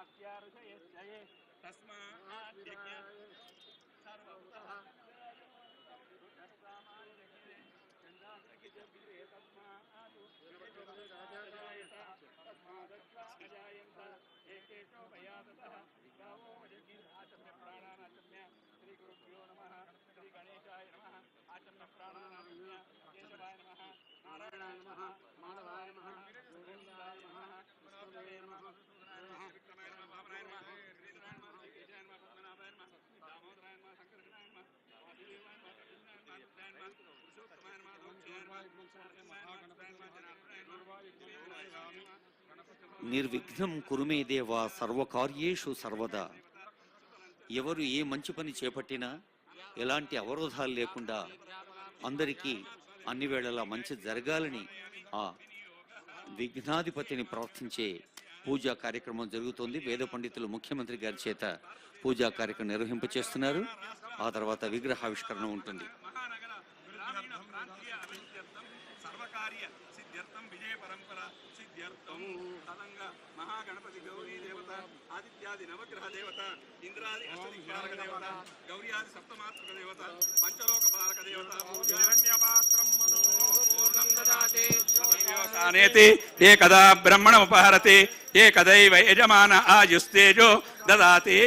अत्यारुषयश्चये तस्मात् यज्ञ सर्वतः నిర్విఘ్నం కురుమే దేవ సర్వకార్యేషు సర్వదా. ఎవరు ఏ మంచి పని చేపట్టినా ఎలాంటి అవరోధాలు లేకుండా అందరికీ అన్ని వేళలా మంచి జరగాలని ఆ విఘ్నాధిపతిని ప్రార్థించే పూజా కార్యక్రమం జరుగుతోంది. వేద పండితులు ముఖ్యమంత్రి గారి చేత పూజా కార్యక్రమం నిర్వహింపచేస్తున్నారు. ఆ తర్వాత విగ్రహావిష్కరణ ఉంటుంది. సర్వకార్య సిద్ధ్యర్థం విజయ పరంపర సిద్ధ్యర్థం. తదంగ మహాగణపతి గౌరీ దేవత ఆదిత్యాది నవగ్రహ దేవత ఇంద్రాది అష్టదిక్పాలక దేవత గౌర్యాది సప్తమాతృక దేవత పంచలోక పాలక దేవత. హిరణ్యపాత్రం మనోపూర్ణం దదాతి. తదవ్యోసానేతి ఏకదా బ్రహ్మణముపహరతి ఏకదైవ యజమాన ఆయుస్తేజో దదాతి.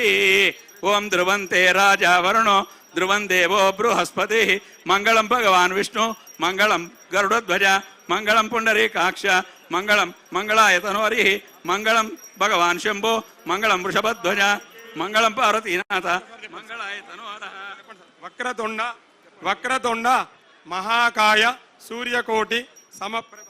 ఓం ధ్రువంతే రాజా వరుణో ధ్రువం దేవో బృహస్పతి మంగళం భగవాన్ విష్ణు మంగళం గరుడధ్వజ మంగళం పుండరీకాక్ష మంగళం మంగళాయతనోరి మంగళం భగవాన్ శంభో మంగళం వృషభధ్వజ మంగళం పార్వతీనాథ మంగళాయతనోర వక్రతుండ వక్రతుండ మహాకాయ సూర్యకోటి సమప్రభ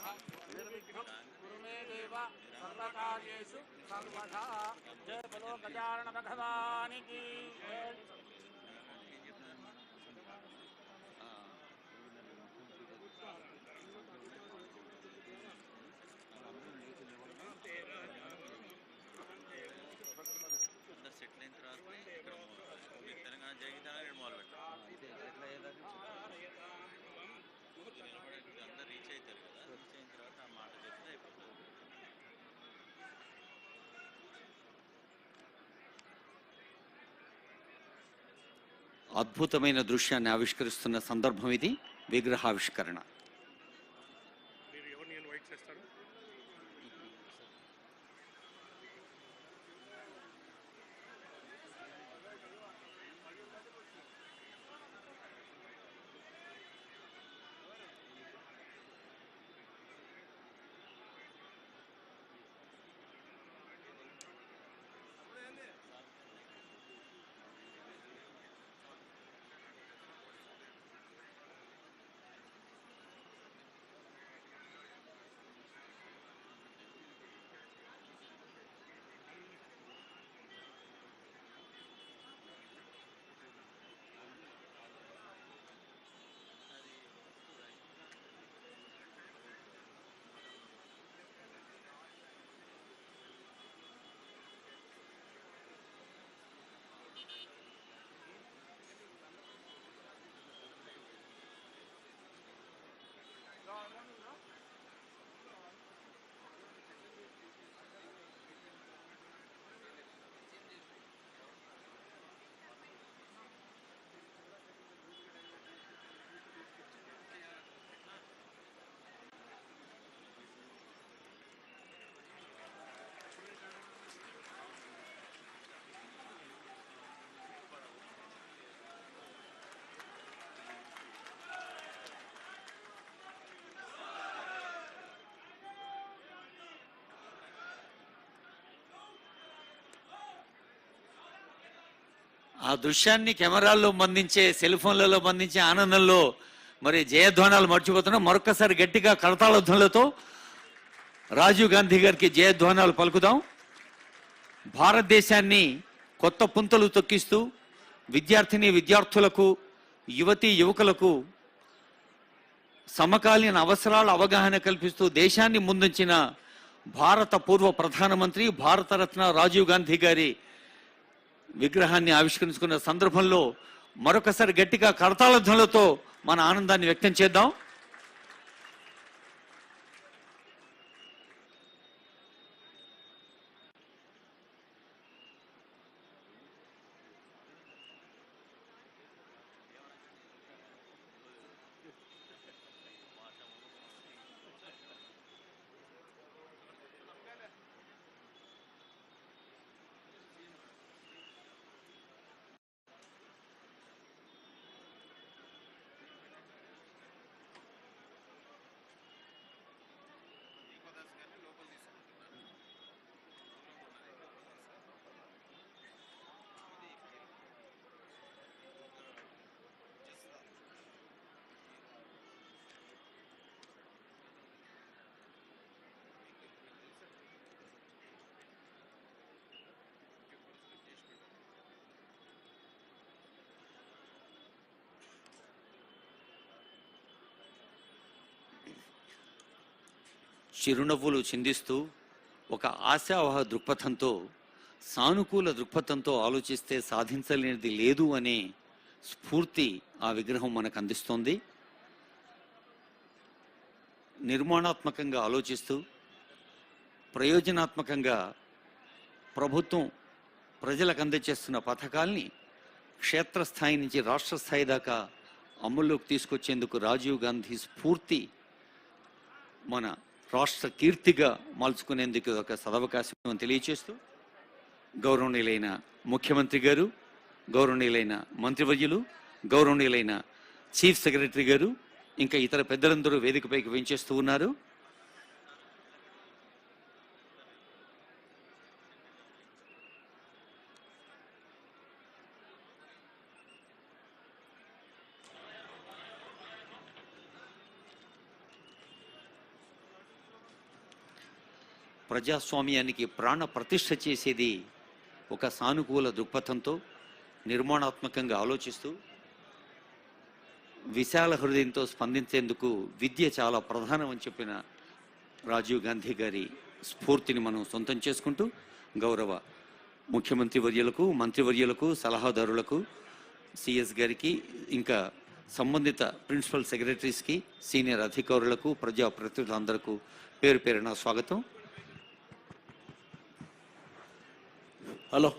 అద్భుతమైన దృశ్యాన్ని ఆవిష్కరిస్తున్న సందర్భం ఇది. విగ్రహావిష్కరణ. ఆ దృశ్యాన్ని కెమెరాల్లో బంధించే సెల్ ఫోన్లలో బంధించే ఆనందంలో మరి జయధ్వానాలు మర్చిపోతున్నాం. మరొకసారి గట్టిగా కరతాళధ్వనులతో రాజీవ్ గాంధీ గారికి జయధ్వానాలు పలుకుదాం. భారతదేశాన్ని కొత్త పుంతలు తొక్కిస్తూ విద్యార్థిని విద్యార్థులకు యువతి యువకులకు సమకాలీన అవసరాల అవగాహన కల్పిస్తూ దేశాన్ని ముందుంచిన భారత పూర్వ ప్రధానమంత్రి భారతరత్న రాజీవ్ గాంధీ గారి విగ్రహాన్ని ఆవిష్కరించుకున్న సందర్భంలో మరొకసారి గట్టిగా కరతాళ ధ్వనులతో మన ఆనందాన్ని వ్యక్తం చేద్దాం. చిరునవ్వులు చిందిస్తూ ఒక ఆశావహ దృక్పథంతో సానుకూల దృక్పథంతో ఆలోచిస్తే సాధించలేనిది లేదు అనే స్ఫూర్తి ఆ విగ్రహం మనకు అందిస్తోంది. నిర్మాణాత్మకంగా ఆలోచిస్తూ ప్రయోజనాత్మకంగా ప్రభుత్వం ప్రజలకు అందజేస్తున్న పథకాల్ని క్షేత్రస్థాయి నుంచి రాష్ట్ర స్థాయి దాకా అమల్లోకి తీసుకొచ్చేందుకు రాజీవ్ గాంధీ స్ఫూర్తి మన రాష్ట్ర కీర్తిగా మలుచుకునేందుకు ఒక సదవకాశం తెలియచేస్తూ గౌరవనీయులైన ముఖ్యమంత్రి గారు గౌరవనీయులైన మంత్రివర్యులు గౌరవనీయులైన చీఫ్ సెక్రటరీ గారు ఇంకా ఇతర పెద్దలందరూ వేదికపైకి వెంచేస్తూ ఉన్నారు. ప్రజాస్వామ్యానికి ప్రాణ ప్రతిష్ఠ చేసేది ఒక సానుకూల దృక్పథంతో నిర్మాణాత్మకంగా ఆలోచిస్తూ విశాల హృదయంతో స్పందించేందుకు విద్య చాలా ప్రధానమని చెప్పిన రాజీవ్ గాంధీ గారి స్ఫూర్తిని మనం సొంతం చేసుకుంటూ గౌరవ ముఖ్యమంత్రి వర్యులకు మంత్రివర్యులకు సలహాదారులకు సిఎస్ గారికి ఇంకా సంబంధిత ప్రిన్సిపల్ సెక్రటరీస్కి సీనియర్ అధికారులకు ప్రజాప్రతినిధులందరకు పేరు పేరున స్వాగతం. హలో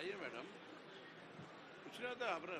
आइए मैडम। कुछ नहीं होता अपने